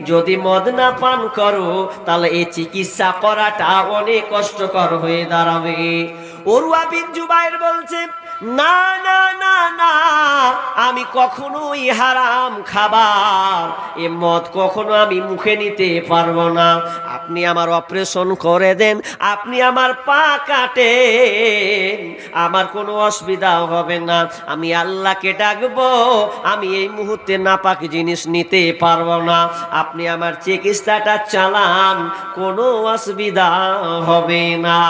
যদি মদ না পান করো, তাহলে এই চিকিৎসা করাটা অনেক কষ্টকর হয়ে দাঁড়াবে। ওরুয়া বিন জুবাইর বলছে না না না না, আমি কখনোই হারাম খাবার। এ মদ কখনো আমি মুখে নিতে পারব না। আপনি আমার অপারেশন করে দেন, আপনি আমার পা কাটেন। আমার কোনো অসুবিধা হবে না। আমি আল্লাহকে ডাকবো, আমি এই মুহূর্তে নাপাক জিনিস নিতে পারব না। আপনি আমার চিকিৎসাটা চালান, কোনো অসুবিধা হবে না।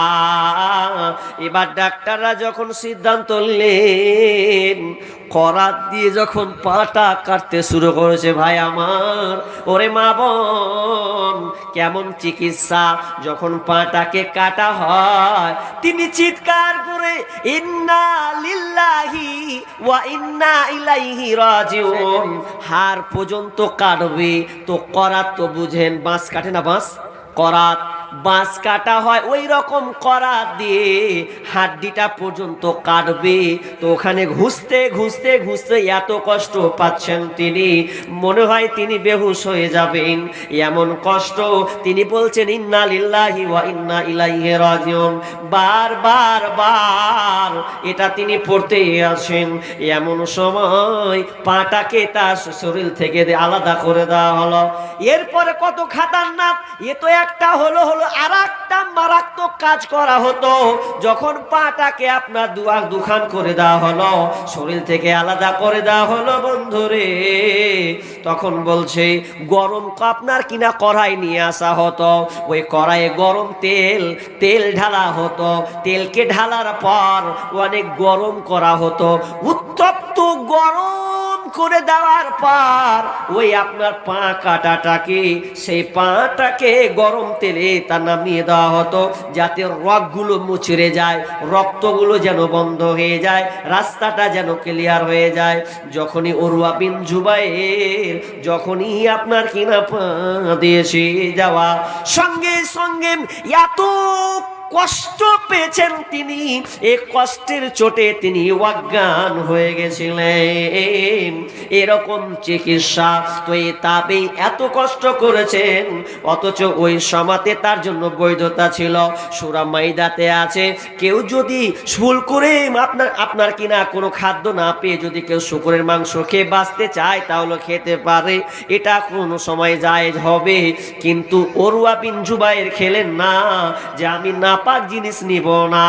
এবার ডাক্তাররা যখন সিদ্ধান্ত নিলেন করাত দিয়ে যখন পাটা কাটতে শুরু করেছে, ভাই আমার, ওরে মা বোন, কেমন চিকিৎসা? যখন পাটাকে কাটা হয়, তিনি চিৎকার করে, ইন্না লিল্লাহি ওয়া ইন্না ইলাইহি রাজিউন। হার পর্যন্ত কাটবে। তো করাত তো বুঝেন, বাঁশ কাটে না বাঁশ? করাত বাঁশ কাটা হয়, ওই রকম করাত দিয়ে হাড্ডিটা পর্যন্ত কাটবে। তো ওখানে ঘুষতে ঘুষতে ঘুষতে এত কষ্ট পাচ্ছেন তিনি। মনে হয় তিনি বেহুশ হয়ে যাবেন। এমন কষ্ট তিনি বলছেন, ইন্না লিল্লাহি ওয়া ইন্না ইলাইহি রাজিউন। বার বার বার এটা তিনি পড়তে আছেন এমন সময় পাটাকে তার শরীর থেকে আলাদা করে দেওয়া হলো। এরপরে কত খাতার খাতারনাক এ তো একটা হলো হলো আর একটা মারাত্মক কাজ করা হতো। যখন পাটাকে আপনার দুয়ার দুখান করে দেওয়া হলো, শরীর থেকে আলাদা করে দেওয়া হলো বন্ধুরে। তখন বলছে, গরম আপনার কিনা কড়াই নিয়ে আসা হতো। ওই কড়াইয়ে গরম তেল তেল ঢালা হতো। তেলকে ঢালার পর অনেক গরম করা হতো। উত্তপ্ত গরম করে দেওয়ার পর, ওই আপনার পা কাটাটাকে, সেই পাটাকে গরম তেলে তা নামিয়ে দেওয়া হতো, যাতে রগগুলো মুচড়ে যায়, রক্তগুলো যেন বন্ধ হয়ে যায়, রাস্তাটা যেন ক্লিয়ার হয়ে যায়। যখনই অরুয়া বিন জুবাইয়ের যখনই আপনার কিনা পা দিয়েছে যাওয়া, সঙ্গে সঙ্গে এত কষ্ট পেয়েছেন তিনি। এ কষ্টের চোটে তিনি অজ্ঞান হয়ে গেছিলেন। এরকম চিকিৎসা তো এ তাবে এত কষ্ট করেছেন, অথচ ওই সমাতে তার জন্য বৈধতা ছিল। সুরা মাইদাতে আছে, কেউ যদি ভুল করে আপনার আপনার কিনা কোনো খাদ্য না পেয়ে যদি কেউ শুকুরের মাংস খেয়ে বাঁচতে চায়, তাহলে খেতে পারে। এটা কোনো সময় জায়েজ হবে। কিন্তু অরুয়া বিন জুবাইর খেলেন না যে আমি নাপাক জিনিস নিব না।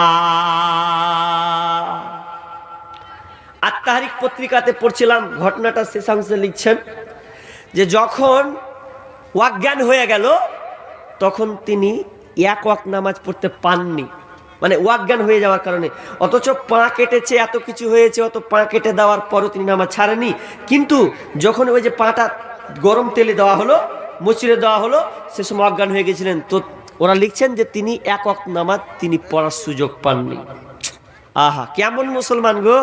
আত্মাহারিক পত্রিকাতে পড়ছিলাম, ঘটনাটা শেষাংশে লিখছেন যে যখন অজ্ঞান হয়ে গেল, তখন তিনি এক ওয়াক নামাজ পড়তে পাননি। মানে অজ্ঞান হয়ে যাওয়ার কারণে। অথচ পা কেটেছে, এত কিছু হয়েছে, অত পা কেটে দেওয়ার পরও তিনি নামাজ ছাড়েনি কিন্তু যখন ওই যে পাটা গরম তেলে দেওয়া হলো মুচড়ে দেওয়া হলো, সে সময় অজ্ঞান হয়ে গেছিলেন। তো ওরা লিখছেন যে তিনি এক ওয়াক নামাজ তিনি পড়ার সুযোগ পাননি। আহা, কেমন মুসলমান গো?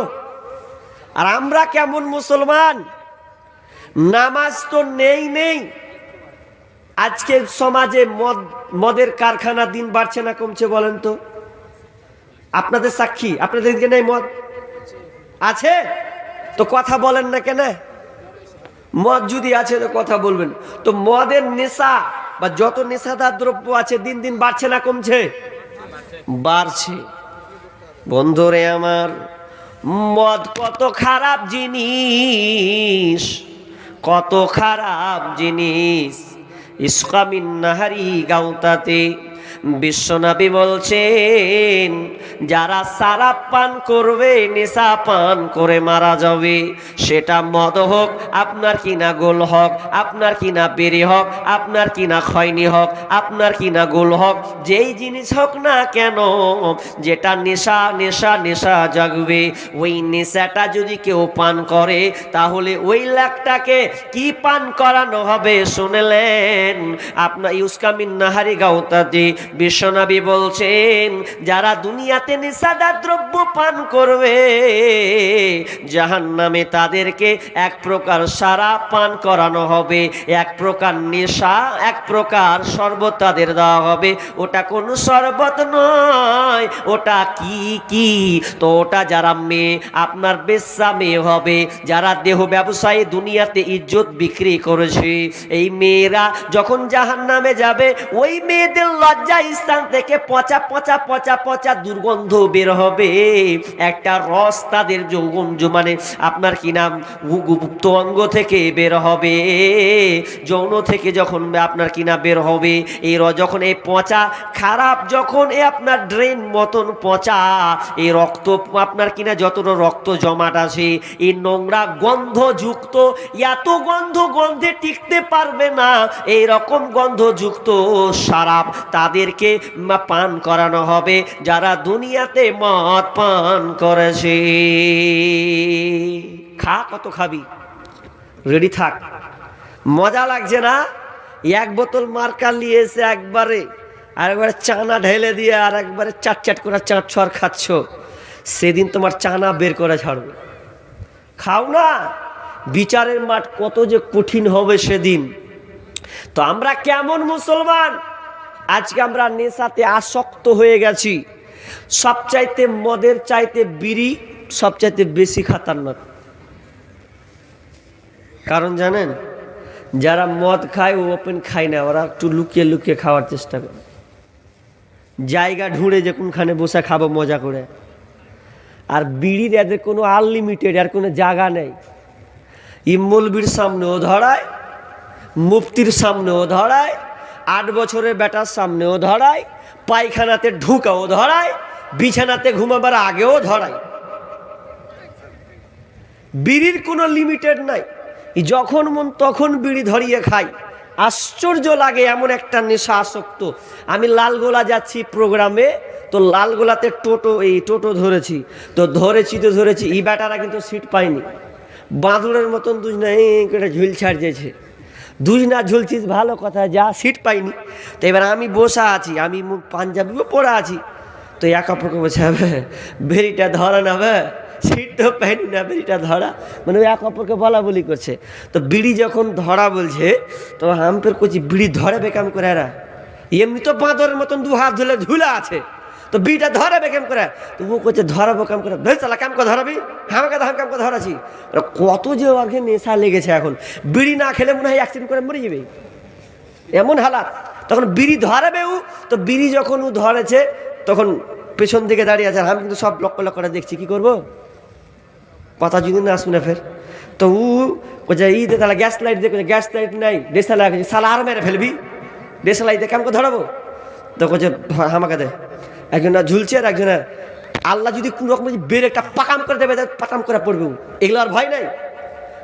আর আমরা কেমন মুসলমান? নামাজ তো নেই নেই। আজকে সমাজে মদ, মদের কারখানা দিন বাড়ছে না কমছে বলেন তো? আপনাদের সাক্ষী, আপনাদের দিকে নেই মদ? আছে? তো কথা বলেন না কেন? মদ যদি আছে তো কথা বলবেন। তো মদের নেশা বা যত নেশাদার দ্রব্য আছে দিন দিন বাড়ছে না কমছে? বাড়ছে। বন্ধুরে আমার, মদ কত খারাপ জিনিস, কত খারাপ জিনিস। ইসকামিন নাহারি গাউতাতে বিশ্বনবী বলছেন, যারা সারা পান করবে নেশা পান করে মারা যাবে। সেটা মদ হোক, আপনার কিনা গোল হোক, আপনার কিনা বেরি হোক, আপনার কিনা খয়নি হোক, আপনার কিনা গোল হোক, যেই জিনিস হোক না কেন, যেটা নেশা নেশা নেশা জাগবে। ওই নেশাটা যদি কেউ পান করে, তাহলে ওই লাখটাকে কি পান করানো হবে শুনলেন? আপনার ইউসকামিন নাহারি গাউতাতে বিশ্বনবী বলছেন, যারা দুনিয়াতে নেশাদার দ্রব্য পান করবে জাহান নামে তাদেরকে এক প্রকার সারা পান করানো হবে, এক প্রকার নেশা, এক প্রকার শরবত তাদের দেওয়া হবে। ওটা কোনো শরবত নয়, ওটা কি কি? তো ওটা যারা মেয়ে, আপনার বেশ্যা মেয়ে হবে, যারা দেহ ব্যবসায়ী দুনিয়াতে ইজ্জত বিক্রি করেছে, এই মেয়েরা যখন জাহান নামে যাবে, ওই মেয়েদের লজ্জা স্থান থেকে পচা পচা পচা পচা দুর্গন্ধ বের হবে। একটা রস তাদের যৌবন মানে আপনার কি নাম? গুপ্ত অঙ্গ থেকে বের হবে। যৌন থেকে যখন আপনার কিনা বের হবে, এই র যখন এই পচা, খারাপ যখন এ আপনার ড্রেন মতন পচা, এই রক্ত আপনার কিনা যতটা রক্ত জমাট আছে, এই নোংরা গন্ধযুক্ত, এত গন্ধ গন্ধে টিকতে পারবে না, এই রকম গন্ধযুক্ত, সারাপ তাদেরকে পান করানো হবে, যারা দুনিয়াতে মদ পান করেছে। খা, কত খাবি? রেডি থাক। মজা লাগছে না? এক বোতল মার্কার নিয়ে এসে একবারে আর একবারে চানা ঢেলে দিয়ে আর একবারে চাট চাট করে চাট ছর খাচ্ছ। সেদিন তোমার চানা বের করে ছাড়বে। খাও না। বিচারের মাঠ কত যে কঠিন হবে সেদিন। তো আমরা কেমন মুসলমান? আজকে আমরা নেশাতে আসক্ত হয়ে গেছি। সবচাইতে মদের চাইতে বিড়ি, সবচাইতে বেশি খাতারনাক। কারণ জানেন, যারা মদ খায়, ও ওপেন খায় না, ওরা একটু লুকিয়ে লুকিয়ে খাওয়ার চেষ্টা করে। জায়গা ঢুঁড়ে যে কোনখানে বসে খাব, মজা করে। আর বিড়ির এদের কোনো আনলিমিটেড আর কোনো জায়গা নেই। ইমলবির সামনেও ধরায়, মুফতির সামনেও ধরায় আট বছরের বেটার সামনেও ধরায়, পায়খানাতে ঢুকাও ধরায়, বিছানাতে ঘুমাবার আগেও ধরায়। বিড়ির কোনো লিমিটেড নাই। যখন মন তখন বিড়ি ধরিয়ে খাই। আশ্চর্য লাগে এমন একটা নেশা আসক্ত। আমি লালগোলা যাচ্ছি প্রোগ্রামে, তো লালগোলাতে টোটো, এই টোটো ধরেছি। তো ধরেছি তো ধরেছি ই ব্যাটারা কিন্তু সিট পায়নি। বাঁদরের মতন দুজ না এই করে ঝুল ছাড় দুজ না ঝুলছিস, ভালো কথা, যা সিট পাইনি। তো এবার আমি বসা আছি, আমি মুখ পাঞ্জাবিও পরা আছি। তো এক অপরকে বলছে হবে বেরিটা ধরা নেবে সিট তো পাইনি না বিড়িটা ধরা। মানে এক অপরকে বলা বলি করছে। তো বিড়ি যখন ধরা বলছে, তো হামপের করছি বিড়ি ধরে বেকাম করে এরা। এমনি তো বাঁদরের মতন দু হাত ধুলে ঝুলা আছে। তো বিড়িটা ধরে বেকাম করে? তো ও করছে ধরাবো কাম করে? বেশ চালা কাম করে ধরাবি? হামাকে ধাম কাম করে ধরাছি কত যে আগে নেশা লেগেছে এখন। বিড়ি না খেলে মনে হয় অ্যাক্সিডেন্ট করে মরে যাবে। এমন হালাত। তখন বিড়ি ধরাবে ও তো বিড়ি যখন ও ধরেছে, তখন পেছন দিকে দাঁড়িয়ে আছে। আমি কিন্তু সব লক্ষ্য লক্ষ্য করে দেখছি। কি করব? কথা যদি না শুনে ফের। তো ও কোথায় ই দে তাহলে গ্যাস লাইট দেখে গ্যাস লাইট নাই। দেশা লাইট সালা আর মেরে ফেলবি। দেশা লাইট দেখে আমাকে ধরাবো? তো কোচে আমাকে দে। একজন ঝুলছে আর একজন, আল্লাহ যদি কোনো রকম বের একটা পাকাম করে দেবে পাকাম করে পড়বে এগুলো আর ভয় নাই।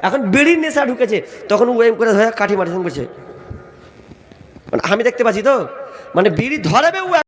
এখন বেড়ির নেশা ঢুকেছে, তখন ওয়েম করে ধরে কাঠি মাঠে করছে মানে আমি দেখতে পাচ্ছি তো মানে বিড়ি ধরাবে ও